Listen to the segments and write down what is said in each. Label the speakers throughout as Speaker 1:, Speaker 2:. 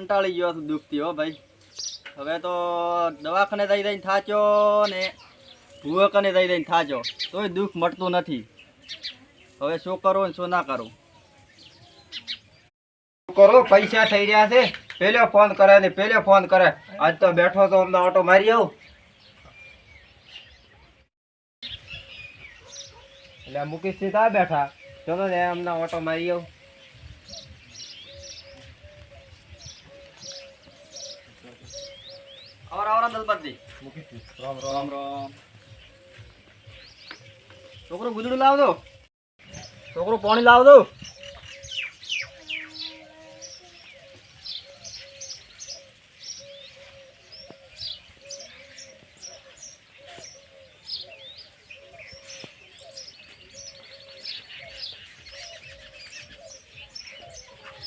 Speaker 1: કંટાળી ગયો છું દુઃખથી, હો ભાઈ. હવે તો દવાખાને જઈ જઈને થાચ્યો ને ભૂવકને જઈ જઈને થાચ્યો. તોય દુઃખ મટતું નથી. હવે શું કરું ને શું ના કરું?
Speaker 2: કરો? પૈસા થઈ રહ્યા છે. પેલો ફોન કરે ને પેલો ફોન કરે. આજ તો બેઠો તો અમને ઓટો મારી આવું. એટલે મુકેશ સીધા બેઠા. ચલો ને અમને ઓટો મારી આવું.
Speaker 1: આવરા આવરા દલપતજી
Speaker 2: રામ
Speaker 1: રામ રામ છોકરો ગુદડું લાવ દો છોકરો પાણી લાવ દો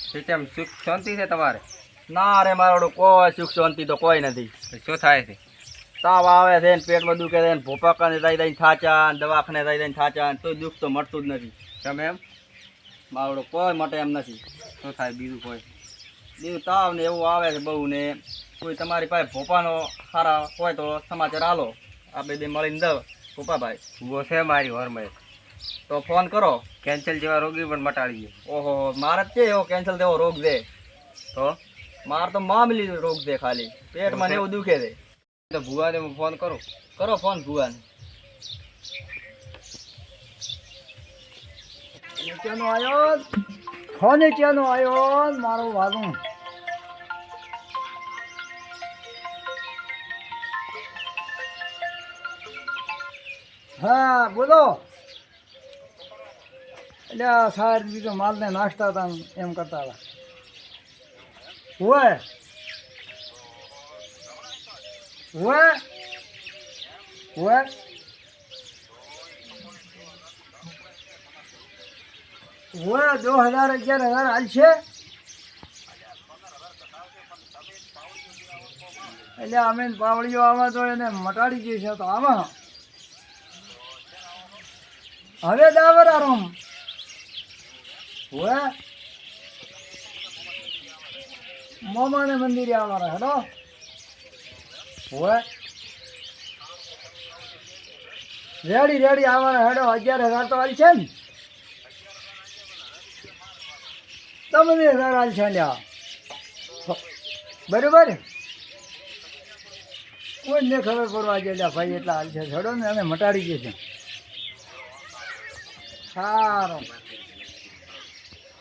Speaker 2: સિસ્ટમ સુખ શાંતિ છે તમારે
Speaker 1: ના રે મારો કોઈ સુખ શાંતિ તો કોઈ નથી.
Speaker 2: શું થાય છે?
Speaker 1: તાવ આવે છે ને પેટમાં દુખે છે ને ભોપાકાને જઈ જઈને થાચા દવાખાને જઈ દઈને થાચા તો દુઃખ તો મળતું જ નથી.
Speaker 2: તમે એમ?
Speaker 1: મારો કોઈ મટે એમ નથી.
Speaker 2: શું થાય બીજું કોઈ?
Speaker 1: બીજું તાવ ને એવું આવે છે બહુ ને. કોઈ તમારી પાસે ભોપાનો સારા હોય તો સમાચાર આલો. આ બે બે મળીને દઉં ભોપાભાઈ.
Speaker 2: ઊભો છે મારી હોરમાં
Speaker 1: તો ફોન કરો.
Speaker 2: કેન્સલ જેવા રોગી પણ મટાડી ગયો
Speaker 1: ઓહો મારે જ છે એવો કેન્સલ જેવો રોગ છે.
Speaker 2: તો?
Speaker 1: મારે તો મામલી રોગ છે ખાલી. પેટ ને એવું દુખે છે.
Speaker 2: તો ભુવાને હું ફોન કરું?
Speaker 1: કરો ફોન ભુવાને.
Speaker 3: નીચેનો આવ્યો એ નીચેનો આવ્યો મારું વાલું. હા બોલો. એટલે સાહેબ બીજો માલને નાખતા હતા એમ કરતા હતા હોય હોય હોય હોય દો હજાર અગિયાર હજાર હાલ છે. એટલે અમે પાવડીઓ આમાં તો એને મટાડી ગઈ છે તો આમાં હવે દાવર આરામ હોય મોમાને મંદિરે આવવાના હેડો હોય રેડી રેડી, આવવાના, હેડો, અગિયાર હજાર તો હાલ છે ને. તમને હજાર હાલ છે, લ્યા. બરોબર? કોઈને ખબર પડવા છે ભાઈ, એટલા હાલ છે. છોડો ને, અમે મટાડી દઈએ છે સારું.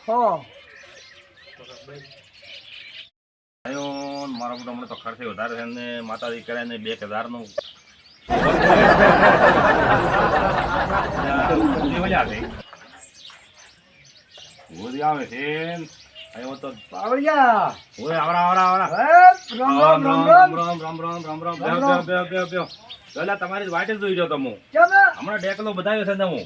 Speaker 3: હો.
Speaker 4: મારા બધા હમણાં તો ખર્ચે વધારે છે અને માતાજી કરે ને બે એક હજારનું આવે છે. આયો તો
Speaker 3: પાવડિયા
Speaker 4: ઓય આવરા આવરા આવરા
Speaker 3: રામ રામ રામ રામ
Speaker 4: રામ રામ રામ રામ રામ
Speaker 3: રામ રામ
Speaker 4: રામ રામ. રામ. પેલા તમારી વાટે જ જોઈ રહ્યો હું હમણાં ડેકલો બતાવ્યો છે હું.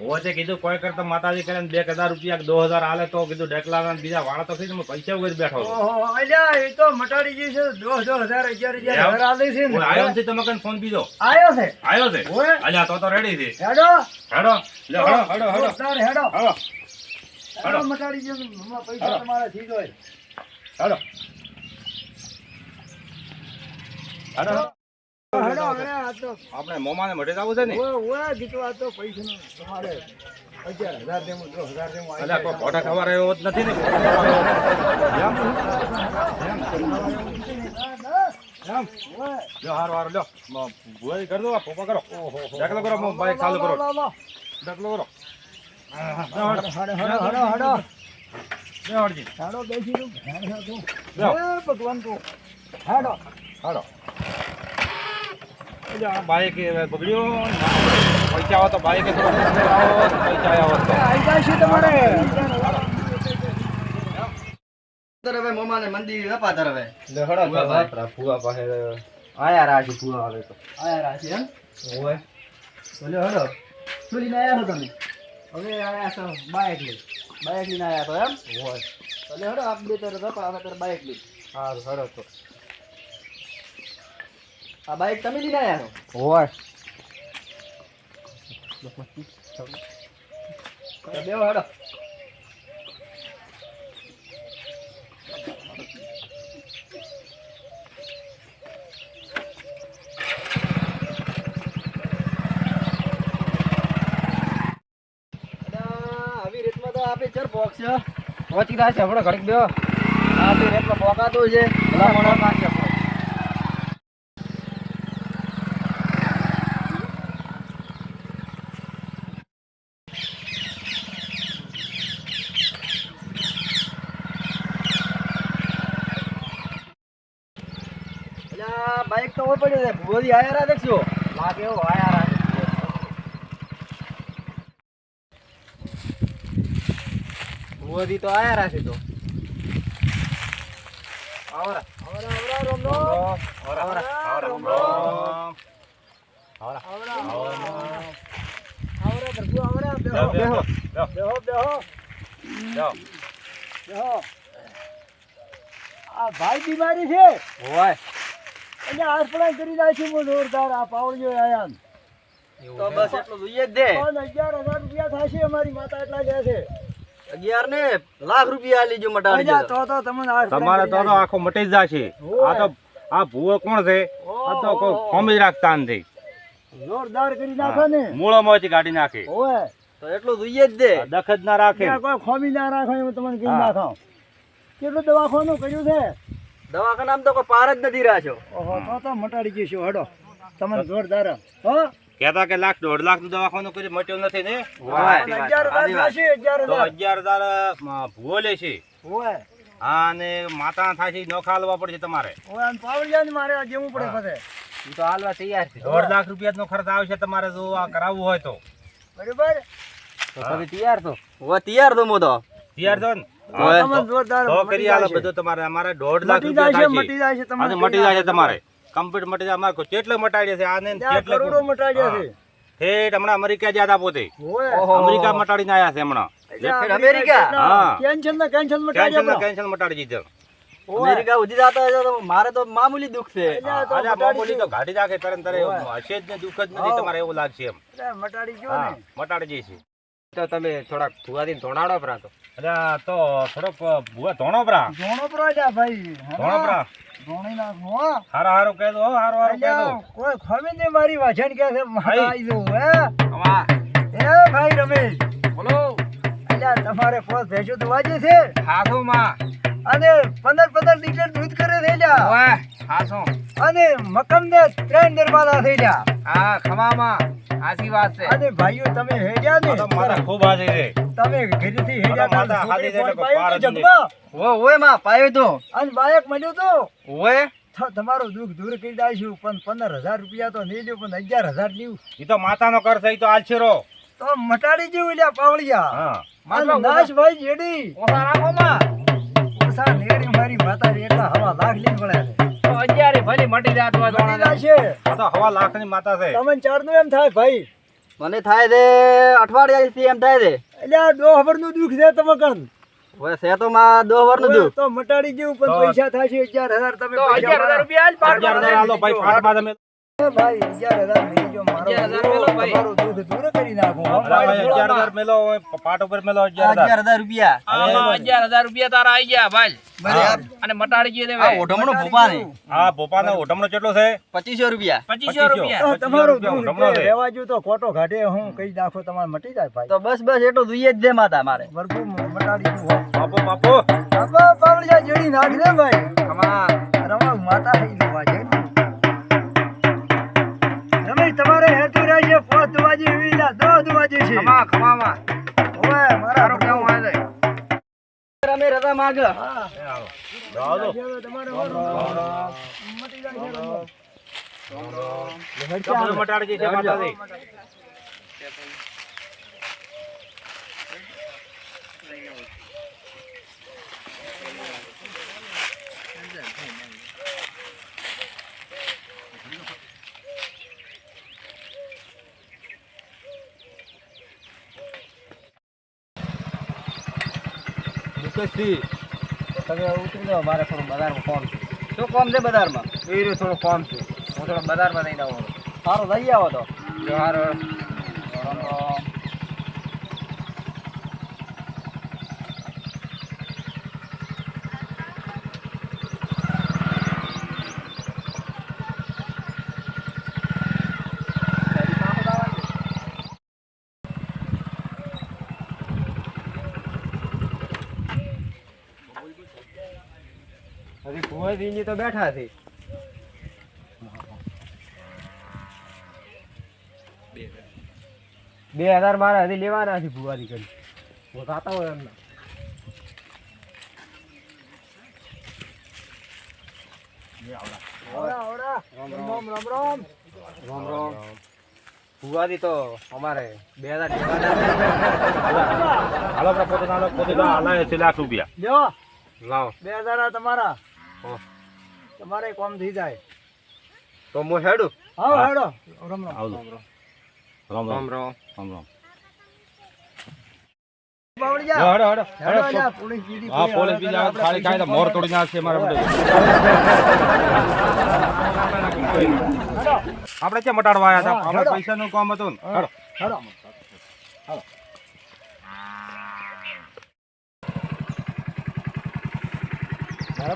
Speaker 4: હોજે કીધું કોઈ કરતા માતાજી કરે બે હજાર રૂપિયા દો હજાર આલે તો કીધું ડેકલા બીજા વાળા તો થઈ ને પૈસા વગર બેઠો છું.
Speaker 3: એ તો મટાડી ગઈ છે. દો દો હજાર અગિયાર હજાર આલે છે ને.
Speaker 4: ઓય, તમે કઈ ફોન પીધો
Speaker 3: આવ્યો છે.
Speaker 4: આવ્યો છે? અલ્યા તો તો રેડી છે.
Speaker 3: હેડો.
Speaker 4: હેડો. હેડો હેડો હેડો
Speaker 3: હેડો.
Speaker 4: હેડો.
Speaker 3: હેડો. મટાડી ગયો પૈસા તમારા થઈ જાય
Speaker 4: હેડો. હેડો. આપણે મોમાને મઢે જવું છે ને?
Speaker 3: ઓય દીકરો તો પૈસાનું તમારે અગિયાર હજાર દેવું દસ હજાર દેવું
Speaker 4: અલ્યા કોઈ
Speaker 3: જાય.
Speaker 4: ખબર એવો જ નથી ને? એમ? એમ?
Speaker 3: ઓય.
Speaker 4: લ્યો હારો હારો લ્યો. મ- કરી દો આ કરો. દાખલો કરો બાઈક ચાલુ કરો. દાખલો કરો.
Speaker 3: હેડો હેડો હેડો હેડો બેસી ભગવાન તું. હેડો.
Speaker 4: આ બાઈકે બગડ્યો. પૈસા આવો તો બાઈકે પૈસા
Speaker 3: આવો
Speaker 1: મંદિર અપાતર હવે
Speaker 2: લહડા પાસે આયા રાજી ફુવા આવે તો.
Speaker 1: આયા રાજી એમ?
Speaker 2: ઓય.
Speaker 1: બોલ્યો હડો તમે?
Speaker 3: હવે આયા છો બાઈક લઈ
Speaker 1: બાઈક લઈને આયા તો એમ?
Speaker 2: ઓય.
Speaker 1: બોલ્યો હડો આપ બે તરફ અપાવે તર બાઈક લઈ
Speaker 2: હા હડો તો.
Speaker 1: આ બાઈક તમે લઈને આવ્યા છો હોય બેવો હેડો. આપણી ચર બોક્સ છે.
Speaker 2: પહોંચી રહ્યા છે. હમણાં ઘડીક
Speaker 1: બે આપણી રેટમાં બોકાતું છે. ભલા મોડા પાસે અલ્યા તો પડી આયા રા
Speaker 2: લાગે એવું આયા
Speaker 1: તો આયા રાખે તો
Speaker 2: આવરા
Speaker 3: આવરા આવરા રોમ રોમ.
Speaker 2: આવરા. આવરા. આવરા.
Speaker 3: આવરા આવરા પ્રભુ આવરા બેહો.
Speaker 4: બેહો,
Speaker 3: બેહો.
Speaker 4: બેહો.
Speaker 3: બેહો. બેહો. બેહો આ ભાઈ બીમારી છે.
Speaker 2: હોય
Speaker 3: એટલે આસપડા કરી નાખી હું જોરદાર. આ પાવડીઓ આયા.
Speaker 1: તો બસ એટલું જોઈએ જ દે.
Speaker 3: પણ અગિયાર હજાર રૂપિયા થશે અમારી માતા એટલા લે છે.
Speaker 1: અગિયાર ને? લાખ રૂપિયા આલી જો મટાડી
Speaker 3: તો તો તમને
Speaker 4: તમારે તો આખો મટી જ જશે. આ તો આ ભૂવો કોણ છે? આ તો કોઈ ખોમી રાખતા નથી.
Speaker 3: જોરદાર કરી નાખો ને.
Speaker 4: મૂળોમાંથી કાઢી નાખે.
Speaker 3: ઓય
Speaker 1: તો એટલું જોઈએ જ દે.
Speaker 4: દખત દખ જ ના રાખે.
Speaker 3: કોઈ ખોમી ના રાખો તમને કહી. નાખો. કેટલું દવાખાનું કર્યું છે?
Speaker 1: દવાખાનામાં તો કોઈ પાર જ નથી રાખ્યો
Speaker 3: ઓહો તો તો મટાડી જઈશું હડો. તમને જોરદાર હો?
Speaker 4: કેતા કે લાખ દોઢ લાખનું દવાખાનું કરી મટ્યો નથી ને?
Speaker 3: અગિયાર હજાર થશે અગિયાર
Speaker 4: તો
Speaker 3: હજાર.
Speaker 4: અગિયાર હજાર અ, ભૂવો લે છે. હા અને માતા થાય છે નોખા ખાલવા પડશે તમારે.
Speaker 3: મારે આ જેવું પડે. બધે.
Speaker 2: તો હાલવા તૈયાર છે.
Speaker 4: દોઢ લાખ રૂપિયા નો ખર્ચ આવશે તમારે જો આ કરાવવું હોય તો.
Speaker 3: બરોબર?
Speaker 2: તો તમે તૈયાર
Speaker 1: તો તૈયાર તો તો.
Speaker 4: તૈયાર છો ને
Speaker 1: હોય.
Speaker 3: તમને જોરદાર
Speaker 4: તો કરી આલો
Speaker 3: જાય
Speaker 4: તમારે. અમારે દોઢ લાખ રૂપિયા
Speaker 3: જાય છે
Speaker 4: થાય
Speaker 3: મટી જાય છે
Speaker 4: અને મટી જાય છે તમારે. કમ્પ્લીટ મટી જાય. અમારે કેટલે મટાડ્યા છે? આને કેટલે
Speaker 3: કરોડો મટાડ્યા છે.
Speaker 4: ઠેઠ હમણાં અમેરિકા જ્યાં હતા પોતે. અમેરિકા મટાડીને આવ્યા છે હમણાં.
Speaker 1: અમેરિકા?
Speaker 4: હા.
Speaker 3: કેન્સલ ને કેન્સલ
Speaker 4: કેન્સલ
Speaker 3: મટાડ્યા
Speaker 4: કેન્સલ મટાડી દીધો.
Speaker 1: અમેરિકા સુધી જતા હશો તો મારે તો મામૂલી દુઃખ છે.
Speaker 4: મામૂલી તો ગાડી રાખે તરત તરે હશે જ ને દુઃખ જ નથી તમારે એવું લાગશે એમ.
Speaker 3: મટાડી ગયો ને.
Speaker 4: મટાડી જઈશું
Speaker 2: તો તમે થોડાક ભુવાથી ધોણાડો પરા તો.
Speaker 4: અરે તો થોડોક ભુવા ધોણો પરા
Speaker 3: ધોણો પરા જા ભાઈ.
Speaker 4: ધોણો પરા
Speaker 3: ધોણી નાખો હો.
Speaker 4: હારો હારો કહે દો હારો હારો કહે
Speaker 3: દો. કોઈ ખમી ને મારી વાજન કે છે
Speaker 4: મારા.
Speaker 3: આઈ જવું, હે? એ ભાઈ રમેશ.
Speaker 2: બોલો.
Speaker 3: અલ્યા તમારે કોસ ભેજો તો વાજે છે?
Speaker 2: હાથો માં.
Speaker 3: અને પંદર પંદર લીટર દૂધ કરે થઈ જા
Speaker 2: હા હાથો.
Speaker 3: અને મકમ ને ત્રણ દરવાજા થઈ જા
Speaker 2: હા ખમામાં. આસી વાત છે.
Speaker 3: અને ભાઈઓ તમે હેડ્યા ને?
Speaker 4: મારા ખૂબ હાજરી રે
Speaker 3: તમે ઘરેથી હેડ્યા
Speaker 4: માતા હાલી
Speaker 3: તો
Speaker 4: પાર જ
Speaker 1: ઓ ઓયમાં પાયો તો.
Speaker 3: અને બાયક મળ્યો તો?
Speaker 1: ઓય?
Speaker 3: તમારું દુઃખ દૂર કરી દાઈશું પણ પંદર હજાર રૂપિયા તો નહીં લ્યો પણ અગિયાર હજાર લ્યું.
Speaker 4: એ તો માતાનો કર છે ઈ તો આલશેરો
Speaker 3: તો મટાડી જેવું લ્યા પાવળિયા. નાશ ભાઈ જેડી.
Speaker 2: ઓસા રાખો માં.
Speaker 3: ઓછા નેડી મારી માતા એટલા હવા લાખ લઈને છે.
Speaker 2: તો અગિયારે ભલે મટી જાત હોય
Speaker 3: મટી
Speaker 2: તો
Speaker 3: જશે.
Speaker 4: આ તો હવા લાખની માતા છે.
Speaker 3: તમને ચારનું એમ થાય ભાઈ?
Speaker 1: મને થાય છે અઠવાડિયાથી એમ થાય છે.
Speaker 3: એટલે દો ખબરનું દુઃખ છે તમે કણ?
Speaker 1: હવે છે તો માં દો વરનું
Speaker 3: તો મટાડી જેવું પણ પૈસા થશે અગિયાર હજાર તમે
Speaker 2: તો
Speaker 3: પૈસા
Speaker 2: અગિયાર હજાર રૂપિયા આલ પાડ
Speaker 4: ભાઈ ફાટમાં તમે.
Speaker 3: ભાઈ અગિયાર હજાર જો મારો. તમારું દુઃખ દૂર કરી નાખું હો.
Speaker 4: અલા ભાઈ અગિયાર હજાર મેલો પાટ ઉપર મેલો અગિયાર હજાર.
Speaker 1: રૂપિયા.
Speaker 2: અગિયાર હજાર રૂપિયા તારા આઈ ગયા ભાઈ. અને મટાડી ગયો
Speaker 1: આ ઓઢમણો ભૂપા ને
Speaker 4: આ ભોપાનો ઓઢમણો કેટલો છે?
Speaker 1: પચીસો રૂપિયા.
Speaker 2: પચીસો
Speaker 3: તમારું તે ઘાટે હું કઈ નાખો તમારે મટી જાય ભાઈ.
Speaker 1: તો બસ બસ એટલું જોઈએ જ દે માતા મારે.
Speaker 3: ભરપૂર મટાડી દઉં બાપો
Speaker 4: બાપુ. બાપુ
Speaker 3: આપા જેડી નાખ દે ભાઈ. રમા માતા થઈ લેવા વાજી છે.
Speaker 2: ખમા ખમામાં.
Speaker 3: ઓય મારા
Speaker 2: કેવું આવે છે
Speaker 1: અમે રજા માગ.
Speaker 3: હા.
Speaker 4: તો.
Speaker 3: તમારે મટી જાય છે રમો.
Speaker 4: તો બધું માતાજી
Speaker 2: તમે ઉતરી જાઓ મારે થોડું બજારમાં ફોન છે.
Speaker 1: શું કોમ છે બજારમાં?
Speaker 2: એ રહ્યું થોડું કોમ છે. હું થોડો બજારમાં લઈને આવું.
Speaker 1: સારું લઈ આવો તો.
Speaker 2: જો હારો તો બેઠા છે બે હજાર મારા હજી લેવાના છે ભુવાજી કરી હું થતા હોય એમના ભુવાજી તો અમારે બે હજાર
Speaker 4: હાલો પોતે લાખ રૂપિયા
Speaker 2: લાવો
Speaker 3: બે હજાર તમારા. તમારે કોમ થઈ જાય.
Speaker 2: તો હું હેડું?
Speaker 3: આવો
Speaker 4: હા.
Speaker 3: હેડો. રામ રામ.
Speaker 4: આવજો. રામ
Speaker 2: રામ. રામ
Speaker 4: રામ. રામ મોર તોડી નાખશે મારે બધું. ક્યાં મટાડવા આવ્યા હતા.
Speaker 3: આપડે
Speaker 4: આપણે નું કામ હતું ને.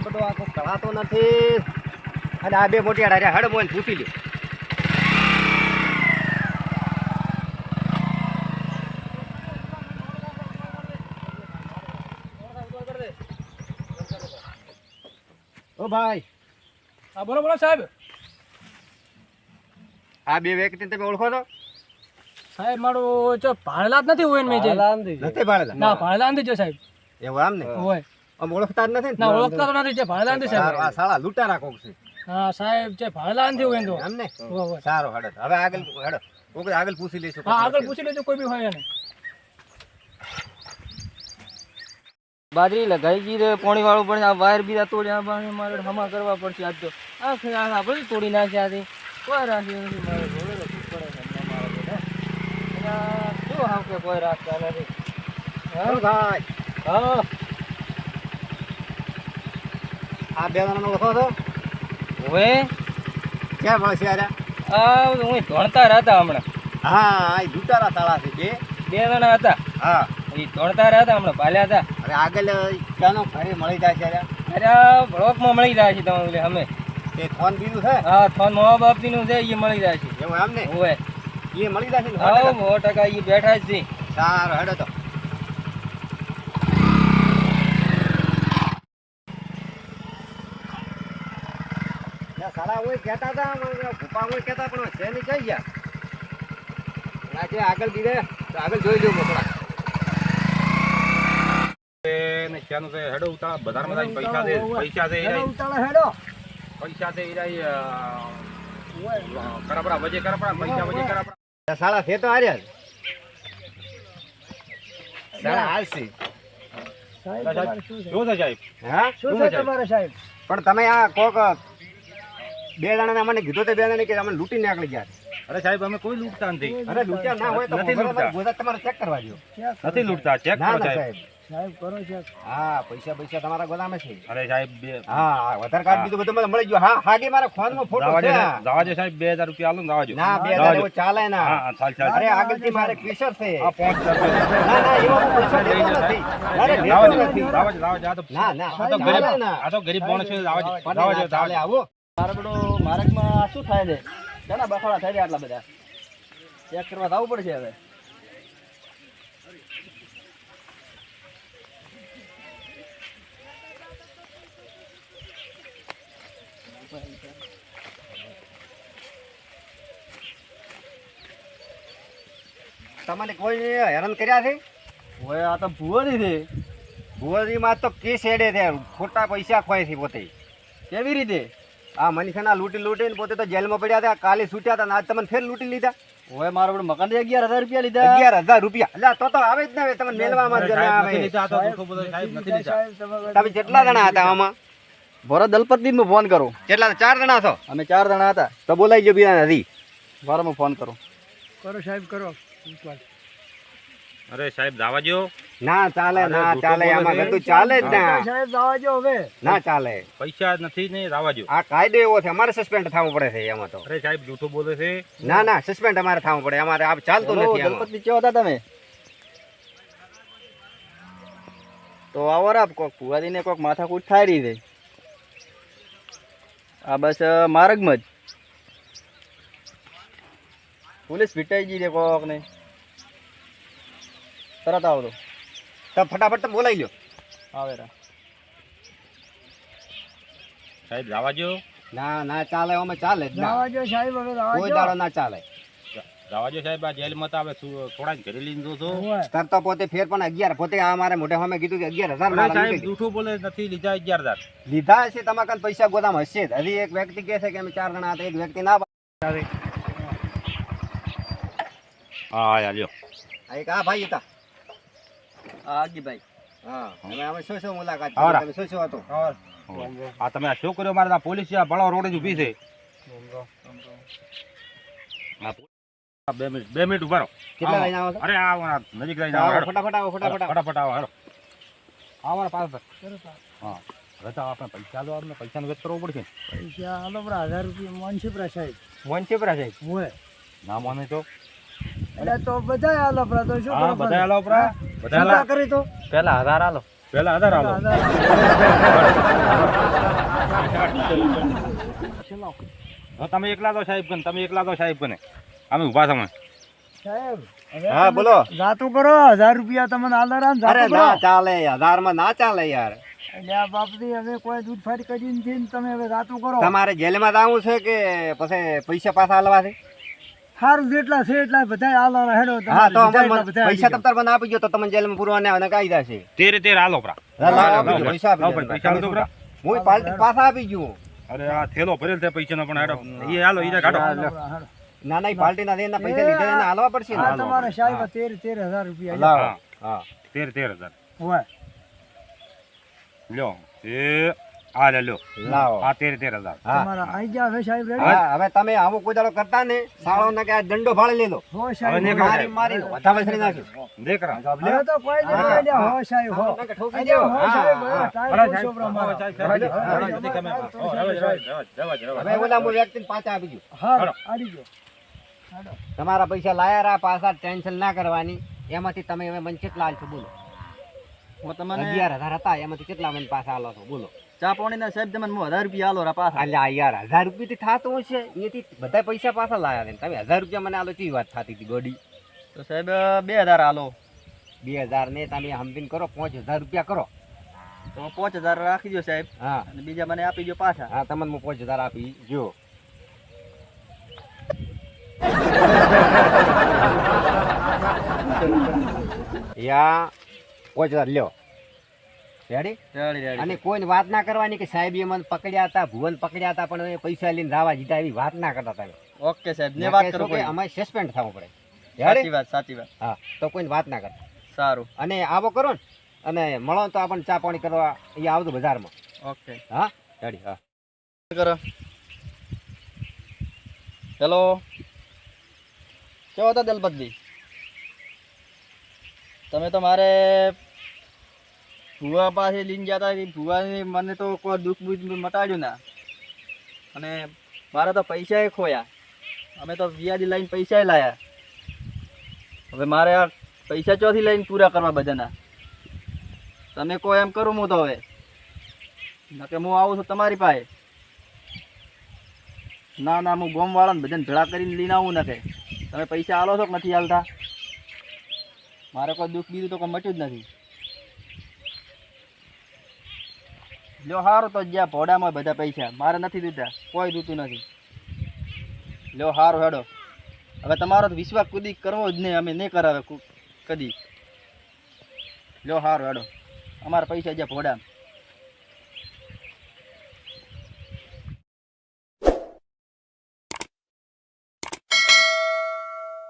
Speaker 2: બધો આખો કળાતો નથી. અને આ બે મોટી આડા હેડ મોઈને ફૂટી લે ઓ ભાઈ.
Speaker 3: હા બોલો બોલો સાહેબ.
Speaker 2: આ બે વ્યક્તિને તમે ઓળખો છો?
Speaker 5: સાહેબ મારો જો ભાડેલા જ નથી હોય મેં જે.
Speaker 2: નથી ભાડેલા
Speaker 5: ના ભાડેલા નથી જો સાહેબ.
Speaker 2: એવું આમ ને?
Speaker 5: હોય.
Speaker 2: આમ ઓળખતા જ નથી ના?
Speaker 5: ઓળખતા તો નથી જે ભાડેલા નથી
Speaker 2: આ સાલા લૂંટારા કોક છે
Speaker 5: હા સાહેબ જે ભાડેલા નથી હોય તો.
Speaker 2: એમ ને?
Speaker 5: હોય, હોય.
Speaker 2: સારું હેડો. હવે આગળ હેડો. કોક આગળ પૂછી લઈશું.
Speaker 5: હા આગળ પૂછી લેજો કોઈ બી હોય એને.
Speaker 1: બાજરી લગાવી ગઈ રે પોણી વાળું પણ આ વાયર બીજા તોડ્યા બાને મારે હમા કરવા પડશે આજ તો. આ આપણે તોડી નાખ્યા હતી કોઈ રાખ્યું નથી મારે જોડે તો શું પડે છે બધા. શું હાવ કે કોઈ રાખતા નથી?
Speaker 2: ભાઈ.
Speaker 1: હા.
Speaker 2: આ બે જણાનો ઓળખો છો?
Speaker 1: હવે
Speaker 2: ક્યાં મળશે યાર
Speaker 1: આ હું ધોણતા હતા હમણાં.
Speaker 2: હા આ લૂંટારા તાળા છે બે
Speaker 1: બે જણા હતા.
Speaker 2: હા.
Speaker 1: એ ધોણતા હતા હમણાં ભાલ્યા હતા.
Speaker 2: અરે આગળ ક્યાંનો ઘરે મળી જાય છે
Speaker 1: અરે બ્લોકમાં મળી જાય છે તમારે અમે
Speaker 2: તે ફોન બીજું છે?
Speaker 1: હા ફોન મા બાપની નું છે એ મળી જાય છે.
Speaker 2: એવું એમ ને?
Speaker 1: હોય
Speaker 2: એ મળી જાય છે
Speaker 1: હા
Speaker 2: સો
Speaker 1: ટકા એ બેઠા જ છે.
Speaker 2: સારું હેડો તો. ના, સાલા કહેતા હતા ભૂપા ઓય કહેતા પણ છે નહીં કઈ ગયા? ના આગળ દીધે તો આગળ જોઈ લઉં થોડા
Speaker 4: ને ક્યાંનું છે? હેડો ઉતાર બજારમાં પૈસા દે પૈસા દે
Speaker 3: હેડો
Speaker 4: પૈસા દે કરપડા વજે કરપડા પૈસા વજે કરપડા.
Speaker 2: તો સાલા હાર્યા
Speaker 3: શું છે.
Speaker 4: સાહેબ
Speaker 2: હા?
Speaker 3: શું છે તમારે સાહેબ?
Speaker 2: પણ તમે આ કોક બે જણાને અમને કીધું તો બે જણાને કે અમને લૂંટી નીકળી ગયા
Speaker 4: અરે સાહેબ અમે કોઈ લૂંટતા નથી.
Speaker 2: અરે લૂંટ્યા ના હોય તો
Speaker 4: નથી લૂંટતા.
Speaker 2: ગોદા તમારે ચેક કરવા દો
Speaker 4: નથી લૂંટતા ચેક કરો સાહેબ
Speaker 2: સાહેબ.
Speaker 3: સાહેબ કરો છે
Speaker 2: હા પૈસા પૈસા તમારા ગોદામે છે.
Speaker 4: અરે સાહેબ
Speaker 2: હા હા, આધાર કાર્ડ બીજું બધું મને મળી ગયું. હા હાગે મારા ફોનમાં ફોટો
Speaker 4: જવા
Speaker 2: છે
Speaker 4: દે સાહેબ બે હજાર રૂપિયા આલો ને
Speaker 2: ના બે
Speaker 4: જવા
Speaker 2: હજાર
Speaker 4: દો.
Speaker 2: એવું ચાલે ના.
Speaker 4: હા હા, ચાલ ચાલ.
Speaker 2: અરે આગળથી મારે ક્વેશ્ચન છે.
Speaker 4: આ પાંચ હજાર રૂપિયા.
Speaker 2: ના ના એવો હું પૈસા લેતો નથી. અરે
Speaker 4: જવા
Speaker 2: લેતો
Speaker 4: દે,
Speaker 2: નથી.
Speaker 4: જવા દે, જવા દે. આ તો-
Speaker 2: ના ના
Speaker 4: આ તો ગરીબ આ તો ગરીબ માણસ છે જવા દે,
Speaker 2: પણ
Speaker 4: જવા દે,
Speaker 2: ના
Speaker 4: જવા
Speaker 2: ચાલે આવો.
Speaker 1: મારે બધો માર્ગમાં શું થાય છે? ઘણા બફાળા થાય છે આટલા બધા? ચેક કરવા જવું પડશે હવે.
Speaker 2: તમને કોઈ હેરાન કર્યા છે?
Speaker 1: હવે આ તો ભૂવાની છે.
Speaker 2: ભુવાજીમાં તો કેસ એડે છે ખોટા પૈસા ખોય છે પોતે.
Speaker 1: કેવી રીતે?
Speaker 2: આ મનીષાના લૂંટી લૂંટીને પોતે તો જેલમાં પડ્યા હતા કાલે છૂટ્યા હતા ને આજ તમને ફેર લૂંટી લીધા.
Speaker 1: હવે મારે બધું મકાન અગિયાર હજાર રૂપિયા લીધા.
Speaker 2: અગિયાર હજાર રૂપિયા. એટલે તો તો આવે જ ને તમને મેલવામાં જ આવે.
Speaker 4: લીધા, આ તો જૂઠું બધું સાહેબ નથી લીધા.
Speaker 3: સાહેબ તમે
Speaker 2: તમે કેટલા જણા હતા આમાં?
Speaker 1: ભરત દલપતિ નું ફોન કરો.
Speaker 2: કેટલા ચાર જણા છો?
Speaker 1: અમે ચાર જણા હતા.
Speaker 2: તો બોલાઈ ગયો બીજા નથી
Speaker 1: વારમાં ફોન કરો.
Speaker 3: કરો સાહેબ કરો.
Speaker 4: અરે સાહેબ જવા દ્યો.
Speaker 2: ના ચાલે ના ચાલે આમાં બધું ચાલે જ ના.
Speaker 3: સાહેબ જવા જો હવે.
Speaker 2: ના ચાલે.
Speaker 4: પૈસા નથી ને જવા દ્યો.
Speaker 2: આ કાયદો એવો છે અમારે સસ્પેન્ડ થવું પડે છે એમાં તો.
Speaker 4: અરે સાહેબ જૂઠું બોલે છે.
Speaker 2: ના ના સસ્પેન્ડ અમારે થવું પડે અમારે આ ચાલતું નથી.
Speaker 1: દલપતિ કેવા હતા તમે? તો આવો રાપ કોક ફુવાદીને કોક માથાકૂટ થાય રહી છે. આ બસ માર્ગમાં જ. પોલીસ પીટાઈ ગઈ છે કોક ને તરત આવતો
Speaker 2: તો ફટાફટ તો બોલાઈ લ્યો.
Speaker 1: આવે રા.
Speaker 4: સાહેબ જવા જો.
Speaker 2: ના ના ચાલે અમે ચાલે જ ના.
Speaker 3: જવા જો સાહેબ હવે જવા
Speaker 2: કોઈ દાડો ના ચાલે.
Speaker 4: જવા દો સાહેબ આ જેલમાં તો આપણે થોડા જ ઘરે લઈને જોશો?
Speaker 3: ઓવે.
Speaker 2: તરતો પોતે ફેર પણ અગિયાર પોતે આ મારે મોઢે સામે કીધું કે અગિયાર હજાર
Speaker 4: અરે સાહેબ જૂઠું બોલે નથી લીધા અગિયાર હજાર.
Speaker 2: લીધા હશે તમારા કાન પૈસા ગોદામ હશે જ. હજી એક વ્યક્તિ કહે છે કે અમે ચાર જણા હતા એક વ્યક્તિ ના.
Speaker 4: હા લ્યો.
Speaker 2: આ એક આ ભાઈ હતા.
Speaker 1: આગીભાઈ
Speaker 2: હા. અમે અમે શું શું મુલાકાત કરી? તમે શું શું હતું?
Speaker 4: આ તમે શું કર્યો? મારે પોલીસ બળો રોડ જ ઊભી છે. બે મિનિટ બે મિનિટ ઊભા રહો.
Speaker 2: કેટલા
Speaker 4: આવો.
Speaker 2: લઈને આવો
Speaker 4: અરે આવો નજીક લઈને આવો
Speaker 2: ફટાફટ આવો ફટાફટ
Speaker 4: ફટાફટ આવો હેડો આવો મારા પાસે. હા. હવે તો આપણે પૈસા લો આપણે પૈસાનો વેચ કરવો પડશે.
Speaker 3: પૈસા હાલો બરા હજાર રૂપિયા મોનસી પરા સાહેબ.
Speaker 2: વંશીપરા સાહેબ?
Speaker 3: ઓવે.
Speaker 4: ના માને તો.
Speaker 3: એટલે તો બધા આલો પરા તો શું
Speaker 4: હા બધા આલો પરા બધા આલો
Speaker 3: કરી તો?
Speaker 1: પહેલા હજાર આલો
Speaker 4: પહેલા આધાર આલો તમે એકલા તો સાહેબ કને તમે એકલા તો સાહેબ કને અમે ઊભા તમે
Speaker 3: સાહેબ
Speaker 2: હા બોલો.
Speaker 3: જાતું કરો હજાર રૂપિયા તમને આલાર આમ
Speaker 2: અરે ના ચાલે હજારમાં ના ચાલે યાર.
Speaker 3: એટલે બાપથી હવે કોઈ દૂધ ફાડી કરી ને તમે હવે જાતું કરો.
Speaker 2: તમારે જેલમાં જવું છે કે પછી પૈસા પાછા હાલવા છે
Speaker 3: સારું જેટલા છે એટલા બધા આલો હેડો
Speaker 2: હા તો અમને પૈસા તમતાર મને આપી ગયો તો તમને જેલમાં પૂરવાને અને કાયદા છે.
Speaker 4: તેરે તેર આલો પરા.
Speaker 2: પૈસા આપી
Speaker 4: પૈસા આલો તો પરા.
Speaker 2: હું પાલટી પાછા આપી ગયું
Speaker 4: અરે આ થેલો ભરેલ છે પૈસાનો પણ હેડો. એ હાલો ઈ કાઢો.
Speaker 2: ના ના પાલટી ના દેના પૈસા લીધા એને હાલવા પડશે ને.
Speaker 3: તમારે સાહેબ તેર તેર હજાર રૂપિયા
Speaker 4: હા.
Speaker 2: હા.
Speaker 4: તેર તેર હજાર.
Speaker 3: હોય.
Speaker 4: લ્યો એ આ લે લ્યો.
Speaker 2: લાવો.
Speaker 4: આ તેર તેર હજાર
Speaker 3: તમારા આઈ ગયા હવે સાહેબ રેડી
Speaker 2: હવે તમે આવું કોઈ કરતા ને સાળો ને કે દંડો ફાળી લીધો
Speaker 3: હો સાહેબ
Speaker 2: મારી મારી વધારે વસરી નાખ્યું
Speaker 4: દેખરા
Speaker 3: હવે તો કોઈ દે કોઈ દે હો સાહેબ હો.
Speaker 2: ઠોકી
Speaker 3: આઈ હો સાહેબ ટાઈમ
Speaker 4: અરે
Speaker 3: બહુ
Speaker 4: સાહેબ,
Speaker 3: છોકરા મારા.
Speaker 2: હવે ઓલા હું વ્યક્તિને પાછા આપી ગયું
Speaker 3: હા આડી ગયો
Speaker 2: તમારા પૈસા લાયા રા પાછા ટેન્શન ના કરવાની. એમાંથી તમે હવે મને કેટલા આલશો બોલો.
Speaker 1: હું તમને
Speaker 2: અગિયાર હજાર હતા એમાંથી કેટલા મને પાછા હાલો છો બોલો.
Speaker 1: ચા પાણીના સાહેબ તમને હજાર રૂપિયા આલો રા પાછા.
Speaker 2: અલ્યા યાર હજાર રૂપિયાથી થતું હશે. એથી બધા પૈસા પાછા લાયા ને. તમે હજાર રૂપિયા મને આલો કેવી વાત થતી હતી ગોડી?
Speaker 1: તો સાહેબ બે હજાર આલો.
Speaker 2: બે હજાર ને તમે હમ્પિંગ કરો પાંચ હજાર રૂપિયા કરો.
Speaker 1: તો પાંચ હજાર રાખી દો સાહેબ.
Speaker 2: હા.
Speaker 1: અને બીજા મને આપી દો પાછા.
Speaker 2: હા તમને હું પાંચ હજાર આપી જો યા પાંચ હજાર લ્યો. રેડી? અને કોઈને વાત ના કરવાની કે સાહેબ એ મને પકડ્યા હતા ભુવન પકડ્યા હતા પણ પૈસા લઈને રાવા જીતા એવી વાત ના કરતા તમે.
Speaker 1: ઓકે સાહેબ ને વાત કરો કોઈ
Speaker 2: અમારે સસ્પેન્ડ થવું પડે.
Speaker 1: સાચી વાત સાચી વાત.
Speaker 2: હા તો કોઈને વાત ના કરતા.
Speaker 1: સારું.
Speaker 2: અને આવો કરો ને અને મળો તો આપણને ચા પાણી કરવા એ આવતું બજારમાં.
Speaker 1: ઓકે.
Speaker 2: હા? રેડી હા.
Speaker 1: કરો. હેલો. કેવો હતો દલપતભાઈ તમે તો મારે ભૂવા પાસે લઈને જતા ભૂવાને મને તો કોઈ દુઃખ બુખ મટાડ્યું ના. અને મારા તો પૈસા ખોયા. અમે તો વ્યાજ લઈને પૈસા લાયા. હવે મારે આ પૈસા ચોથી લઈને પૂરા કરવા બધાના. તમે કહો એમ કરું હું તો હવે. નકે હું આવું છું તમારી પાસે. ના ના હું ગોમવાળાને બધાને ભેળા કરીને લઈને આવું નકે તમે પૈસા આલો છો કે નથી હાલતા મારે કોઈ દુઃખ બીજું તો કોઈ મટ્યું જ નથી. લ્યો હારો તો જ્યાં ભોડામાં બધા પૈસા. મારે નથી દીધા. કોઈ દીધું નથી. લ્યો હારો હેડો. હવે તમારો વિશ્વાસ કુદી કરવો જ નહીં. અમે નહીં કરાવે કદી. લ્યો હારો હેડો. અમારા પૈસા જ્યાં ભોડા